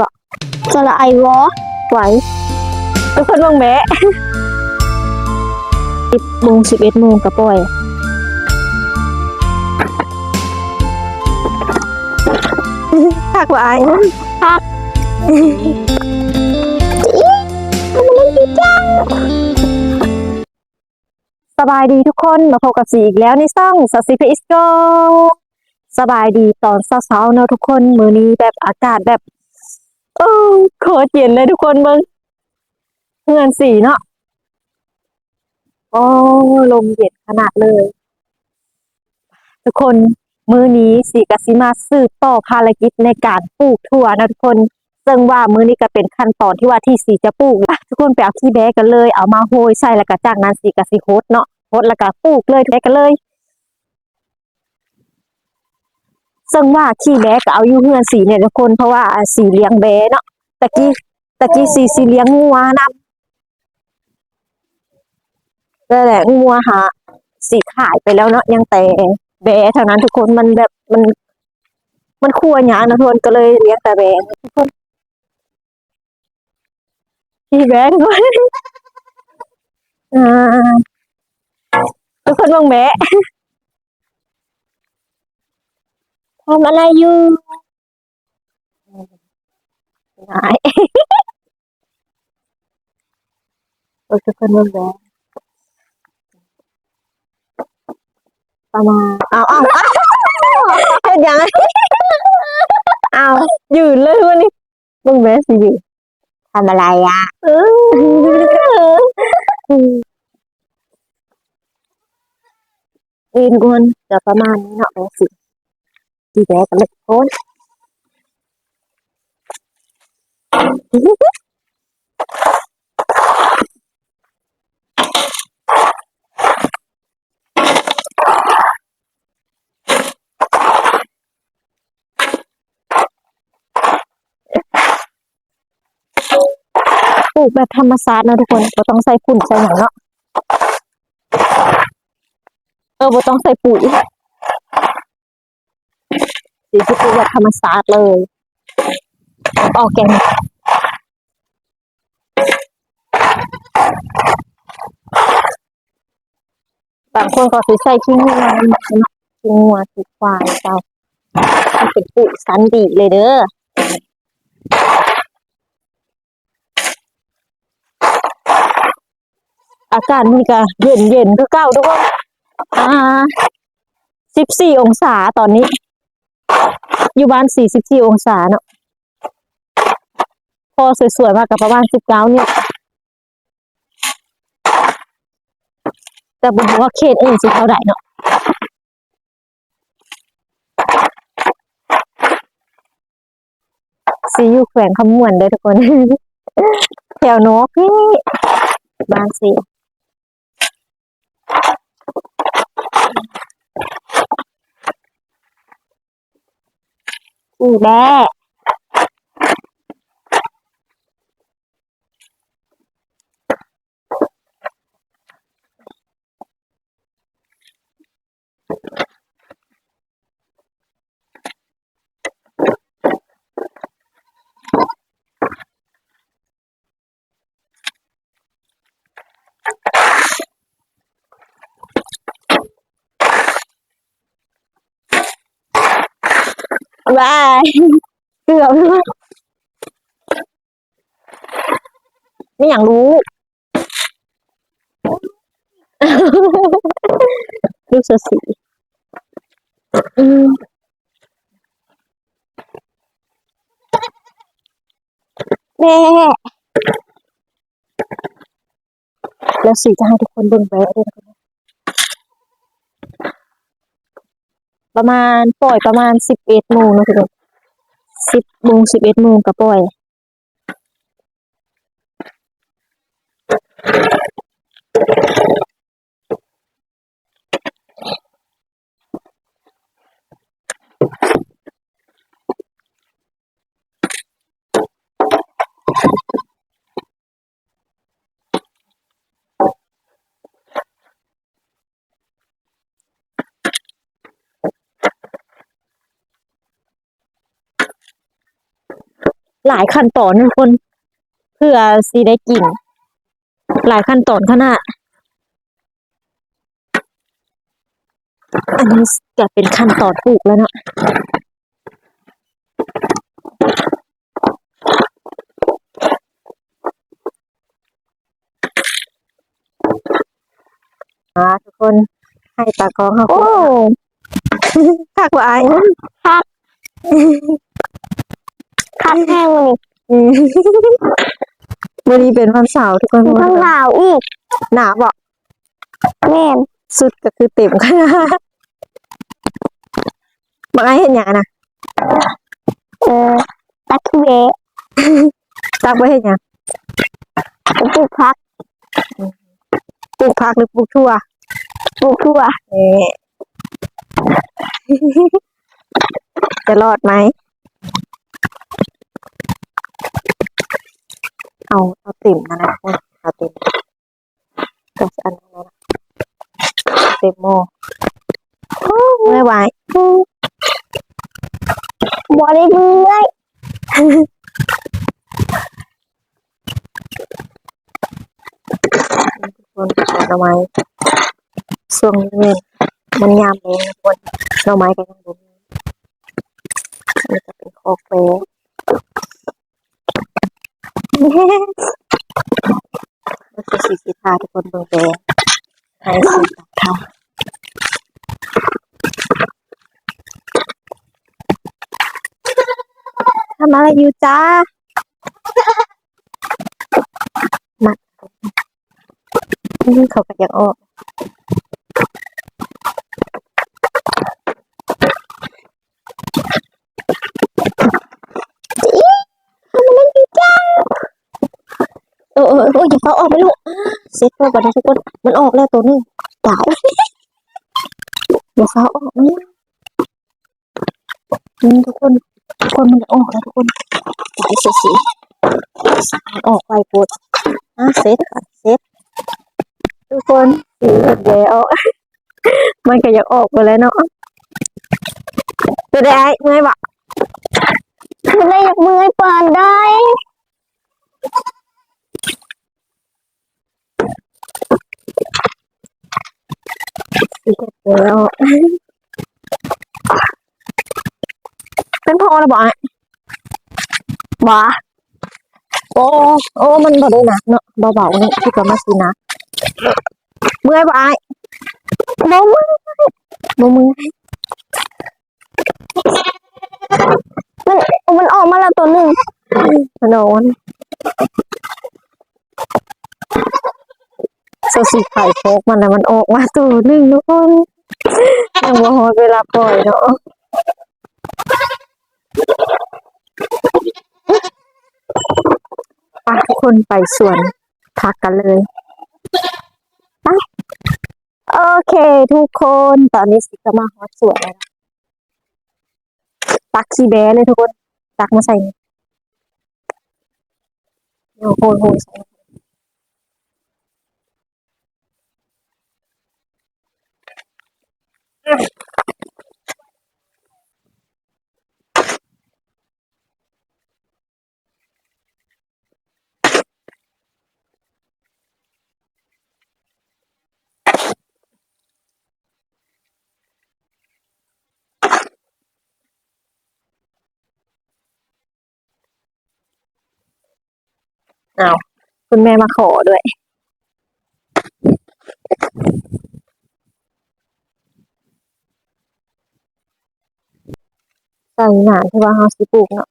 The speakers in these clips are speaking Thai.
บ่สระไอวอไหวทุกคนเบิ่งแม่สิบโมงสิบเอ็ดโมงก็ปล่อยคักว่าอายพักสบายดีทุกคนมาพบกับสีอีกแล้วในซ่องสสิพิสโกสบายดีตอนเช้าๆเนอะทุกคน มือนี้แบบอากาศแบบ โอ้โคตรเย็นเลยทุกคนเบิ่งเพื่อนสีเนาะโอ้ลมเย็นขนาดเลย ทุกคนมื้อนี้สีกสิมาสืบต่อภารกิจในการปลูกถั่วนะทุกคนซึ่งว่ามื้อนี้ก็เป็นขั้นตอนที่ว่าที่สีจะปลูกอะทุกคนไปเอาขี้แบกกันเลยเอามาโหยใส่แล้วก็จากนั้นสีกสิโฮดเนาะโฮดแล้วก็ปลูกเลยแบกกันเลย ซึ่งว่าขี้แบก็เอาอยู่เฮือนสีเนี่ยทุกคนเพราะว่าสีเลี้ยงแบเนาะตะกี้ตะกี้สีสีเลี้ยงงัวนำนั่นแหละงัวหาสีขายไปแล้วเนาะยังแต่แบเท่านั้นทุกคนมันแบบมัน มันครัวหยานะทุกคนก็เลยเลี้ยงแต่แบทุกคนพี่แบงค์ด้วยอ่าทุกคนมองแม่ ทำอะไรอยู่หายโอ้ยคนมองแม่ประมาณเอาเอาเอาเห็นยังไงเอายืนเลยวันนี้มองแม่สิยืนทำอะไรอะเออเอ็นกวนจะประมาณนี้เนาะแม่สิ ดีแบกันเลยโคนปลูกแบบธรรมชาตินะทุกคนบ่ต้องใส่ฝุ่นใส่หยังเนาะ เออบ่ต้องใส่ปุ๋ย สีที่ปลูกแบบธรรมชาสติเลยออกแกงบางคนก็สิใส่ขี้งัวเนาะขี้งัวขี้ควายเจ้าเป็นปุ๋ยสันดีเลยเด้ออากาศมันก็เย็นเย็นคือเก้าทุกคนอ่าสิบสี่องศาตอนนี้ อยู่บ้านสี่สิบสี่องศาเนาะพอสวยๆมากกับประมาณสิบเก้าเนี่ยแต่บอกว่าเขตอื่นสิเท่าไหร่เนาะสีอยู่แขวงคำม่วนเลยทุกคน แถวนกนี่บ้านสี อีแม่ บายเกือบแล้วไม่อยากรู้ ลูกเสือสีอืมแม่แล้วสีจะให้ทุกคนเบิ่งแวะด้วยนะคะ ประมาณปล่อยประมาณสิบเอ็ดโมงนะทุกคนสิบโมงสิบเอ็ดโมงก็ปล่อย หลายขั้นตอนทุกคน เพื่อสิได้กิน หลายขั้นตอนขนาดอันนี้จะเป็นขั้นตอนปลูกแล้วเนาะอ่าทุกคนให้ตากล้องเขาโอ้คักว่าอาย คันแห้งเลยอืมวันนี้เป็นวันเสาร์ทุกคนมีทั้งหนาวอีกหนาบอกแม่นสุดก็คือเต็มขนาดบางไอเห็นอย่างนะเออตักขี้เวะตักไว้เห็นอย่างปลูกพักปลูกผักหรือปลูกทั่วปลูกทั่วเอ๊ะจะรอดไหม เอาเอาติ่มนะนะเอาติ่มก็อันนั้นนะเต็มโมไม่ไหวบ่ได้เมื่อยคนเอาหน่อไม้ช่วงนี้มันยามเองทุกคนหน่อไม้กันยังบ่มีนี่จะเป็นโคกเฟ มันคือสีสีทาทุกคนเบิ่งแดงให้สีทาทำอะไรอยู่จ้ามัดเขาก็ยังออก ออเออเอออย่าเขาออกไปลูกเซ็ตตัวก่อนนะทุกคนมันออกแล้วตัวนึงตายอย่าเขาออกนะอืมทุกคนทุกคนมันออกแล้วทุกคนตายสิสิมันออกไปปวดอะเซ็ตก่อนเซ็ตทุกคนสีแล้วมันก็อยากออกไปแล้วเนาะจะได้ไงวะบ่ได้อยากเมื่อยปานได้ สีแล้วเป็นพ่อระบอกอะบ่โอ้โอ้มันบ่ได้หนักเนาะเบาๆนี่ที่ก็มาสินะเมื่อยบ่อาบ่เมื่อยบ่มือมันมันออกมาแล้วตัวหนึ่งมันนอน โซสีไข่โคกมันนะมันออกมาตัวหนึงทุกคนยังบ่ฮอดเวลาปล่อยเนาะปทุกคนไปสวนพักกันเลยปโอเค ทุกคนตอนนี้สิก็มาฮอดสวนแล้วตักขี้แบะเลยทุกคน ตักมาใส่โอ้โห โหใส่คุณแม่มาขอด้วย ใส่หนาที่ว่าเฮาสิปลูกเนาะ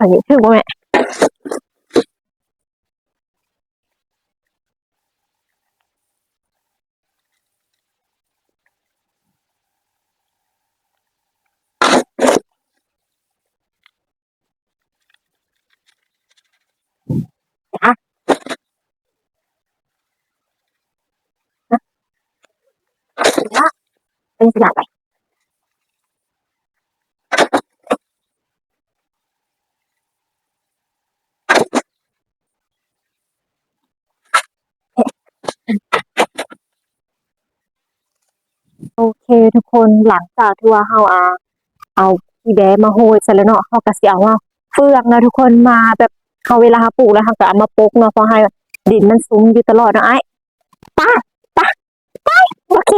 อันนี้ถึงบ่แม่ เป็นสนามไป โอเค ทุกคนหลังจากที่ว่าเฮาอาเอาพี่แบมาโหยเสร็จแล้วเนาะเฮาก็สิเอาว่าเฟืองนะทุกคนมาแบบเขาเวลาเฮาปลูกแล้วเฮาก็เอามาปกเนาะเพราะให้ดินมันซุ้มอยู่ตลอดเนาะไอ้ป้าป้าป้าโอเค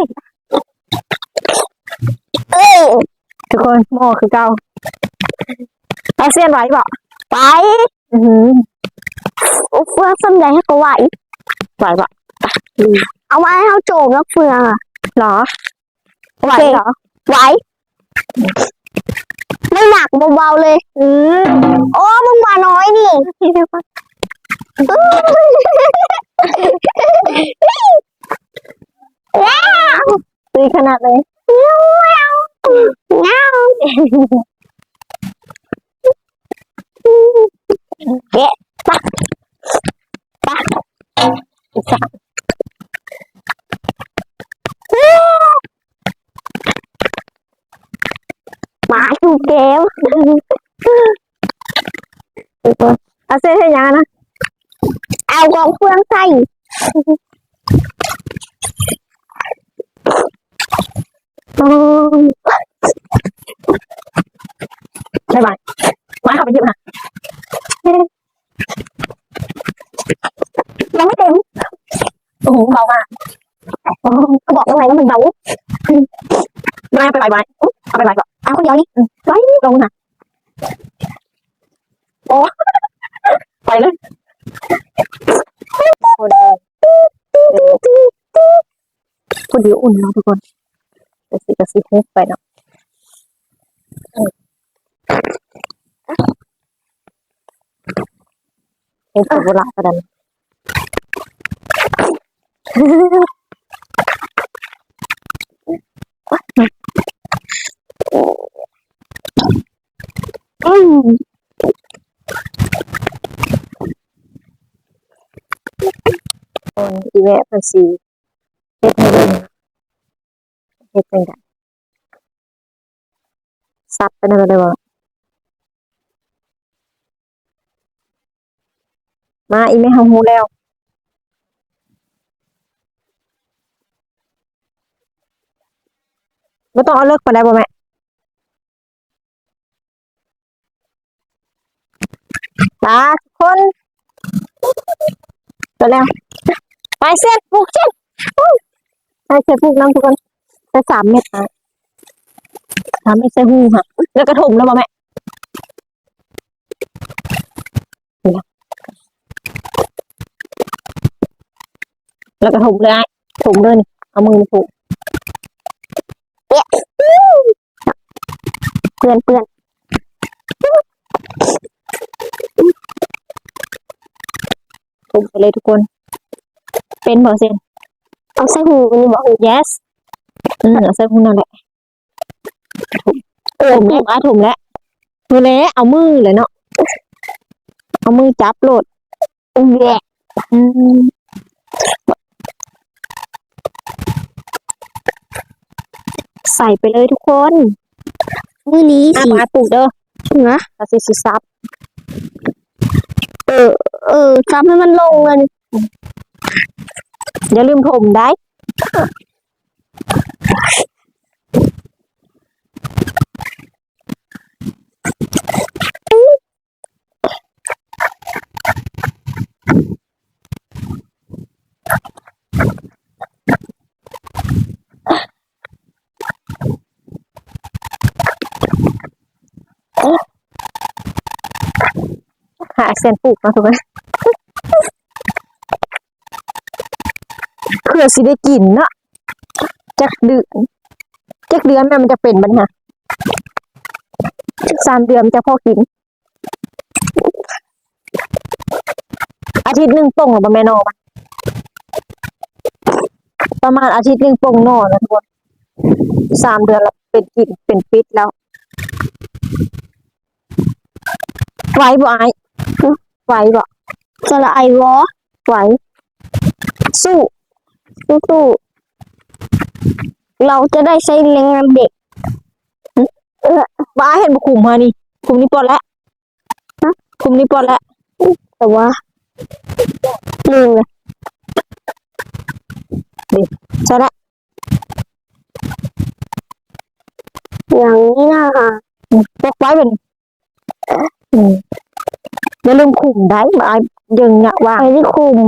เอ้ยทุกคนหม้อคือเก่าเอาเสียนไหวบ่ไปอือหือเฟืองสำใหญ่ให้ก็ไหวไหวบ่เอาไว้ให้เขาโจมแล้วเฟืองอะเหรอ ไหวเหรอ ไหว ไม่หนักเบาๆเลย อือโอ้มึงมาน้อยนี่ตีขนาดไหนเงาเอ๊ะปะปะหมาอ ยู่เกมเอาเสียนให้ยังนะเอากองเฟืองใส่โอ้ยได้ไหมมาเข้าไปหยิบนะยังไม่เต็มโอ้โหเบามากก็บอกแล้วไงว่ามันเบา มาไปไปไปเอาไปไปก่อน เอาคนเดียวนี่ ไว้ลงนะโอ้ไปเลยคนเดียวคนเดี ยวอุ่นเนาะทุกคนกระสิกระสิฮุบไปเนาะเฮุบกับเวลากันอืมคนอีแวะภาษีเฮ็ดให้เบิ่ง เฮ็ดจังไดซับไปนั่นเลยบ่มาอีแม่เฮาฮู้แล้วบ่ต้องเอาเลิกปานใดบ่แม่ตาคนไปแล้วไปเส้นปลูกเส้นไปเส้นปลูกน้ำทุกคน ไปสามเม็ดนะสามเม็ดใส่หูค่ะ แล้วกระถมแล้วบ่แม่แล้วกระถมเลยไอ้ถมเลยเอามือมาถูกเปื่อนเปื่อนถมไปเลยทุกคน เป็นบ่เส้นเอาใส่หูกันนี่บอก yes เอาใส่หูนั่นแหละถมเออถมแล้วอะถมแล้วมือแล้วเอามือเลยเนาะเอามือจับโหลดแย่อืมใส่ไปเลยทุกคนมือนี้อะสิมาปลูกเด้อนะเราสิสิซับเออทำให้มันลงเลยอย่าลืมถมได้ หาเส้นปลูกเนาะทุกคนเพื่อสิได้กินเนาะ จักเดือนจักเดือนแม่มันจะเป็นบัดนะสามเดือนจะพอกิน อาทิตย์หนึ่งป่งหรือประมาณนอนประมาณอาทิตย์หนึ่งป่งนอนะทุกคนสามเดือนแล้วเป็นกินเป็นปิดแล้วไหวบ่ไอไหวบ่สละไอวอไหวสู้สู้สู้ เราจะได้ใช้แรงงานเด็กบ้าเห็นบ่คุมมานี่คุมนี่ปอนแล้วคุมนี่ปอนแล้วแต่ว่าลืมเลยใช่ละอย่างนี้นะคะปกไว้เป็นอย่าลืมคุมได้มาอยังเนี่ยว่าไปที่คุม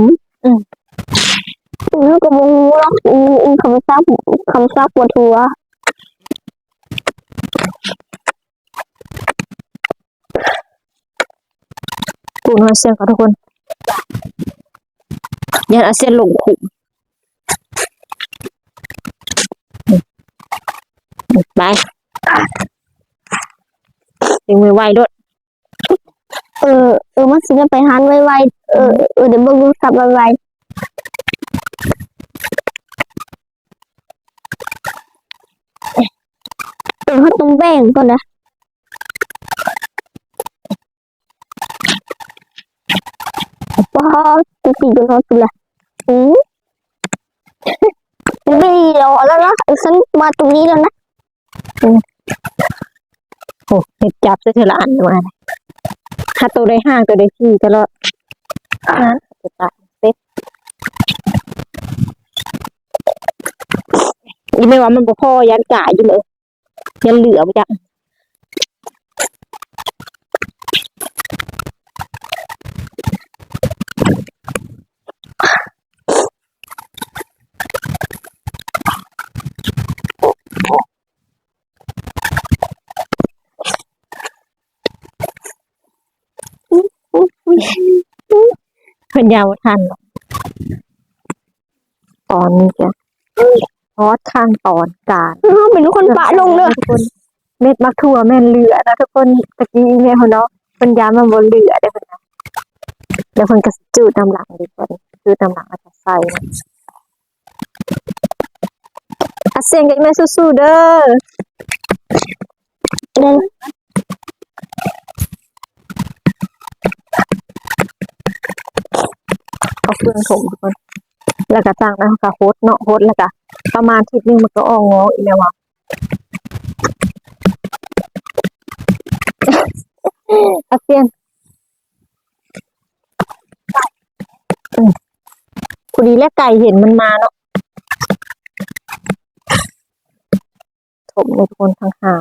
อืมอืมก็มูหรอกอืมอืมคำซับคำซับปวดหัวกูนอยเสียงกับทุกคนยันอาเซียนหลงคุมไปดึงมือไวด้วยเออ เออมันสิจะไปหันไวๆเออ เออเดี๋ยวเบิ่งดูสับไวๆ เขาต้องแบ่งก่อนนะพอจะตีกันเขาสิละอืมไม่เราแล้วนะเออฉันมาตรงนี้แล้วนะโอ้เห็ดจับจะเทอละอันมาถ้าตัวได้ห้างตัวได้ที่ตลอดนั้นจะตายเซ็ตอีไม่ว่ามันบ่พอยันกายอยู่เลย ยันเหลือไปจ้ะเพิ่นยาวบ่ทันหรอกตอนนี้จ้ะ ฮอตข้างตอนกลางเขาเป็นคนปะลงเลยทุกคนเม็ดมักทั่วแม่นเหลือนะทุกคนตะกี้อีเมลเขาเนาะเพิ่นย้ำมันบนเหลือได้อเพิ่นนะเดี๋ยวเพิ่นก็สิจูดน้ำหลังดีกว่าจูดน้ำหลังอาจจะใส่นะอาเสียงกันแม่สู้ๆเด้อเดินเอาเครื่องถมทุกคนแล้วก็จ้างนะก็โฮสเนาะโฮสแล้วก็ ประมาณทิตย์หนึงมันก็ออกงออีแล้ววะอาเซียนอืมพอดีแล้วไก่เห็นมันมาเนาะถมในทุกคนทั้งหา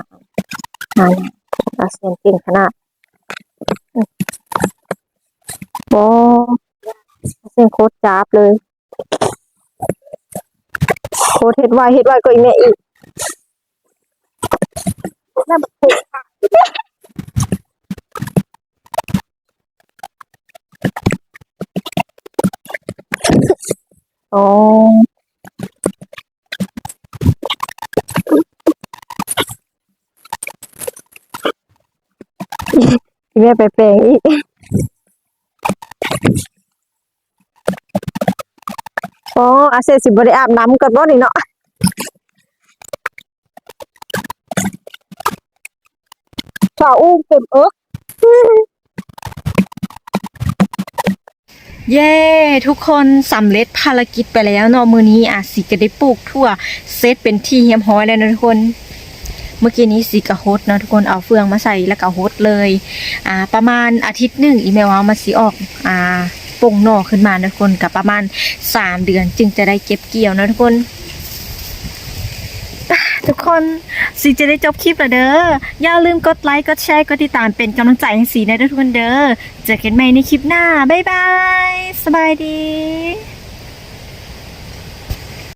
หาอาเซียนเก่งขนาดอืมโอ้อาเซียนโคตรจ้าบเลย โคตรเฮ็ดไวเฮ็ดไวก็อีแม่อีกน่าบักถูกอ๋ออีแม่ไปแปลงอีก อาเซสิบริอาบน้ำก่อนบ่นี่เนาะฝาอุ้มเต็มเอิกเย้ทุกคนสำเร็จภารกิจไปแล้วเนาะมือนี้อะสิก็ได้ปลูกทั่วเซตเป็นที่เฮียมฮ้อยแล้วนะทุกคน เมื่อกี้นี้สีกะฮดเนาะทุกคนเอาเฟืองมาใส่แล้วก็ฮดเลย อ่า ประมาณอาทิตย์หนึ่งอีเมลว่ามันสิออก อ่า ปงหน่อขึ้นมานะทุกคนกับประมาณสามเดือนจึงจะได้เก็บเกี่ยวนะทุกคนทุกคนสีจะได้จบคลิปแล้วเด้อ อย่าลืมกดไลค์ กดแชร์ กดติดตามเป็นกำลังใจให้สีนะทุกคนเด้อ เจอกันใหม่ในคลิปหน้า บ๊ายบาย สบายดี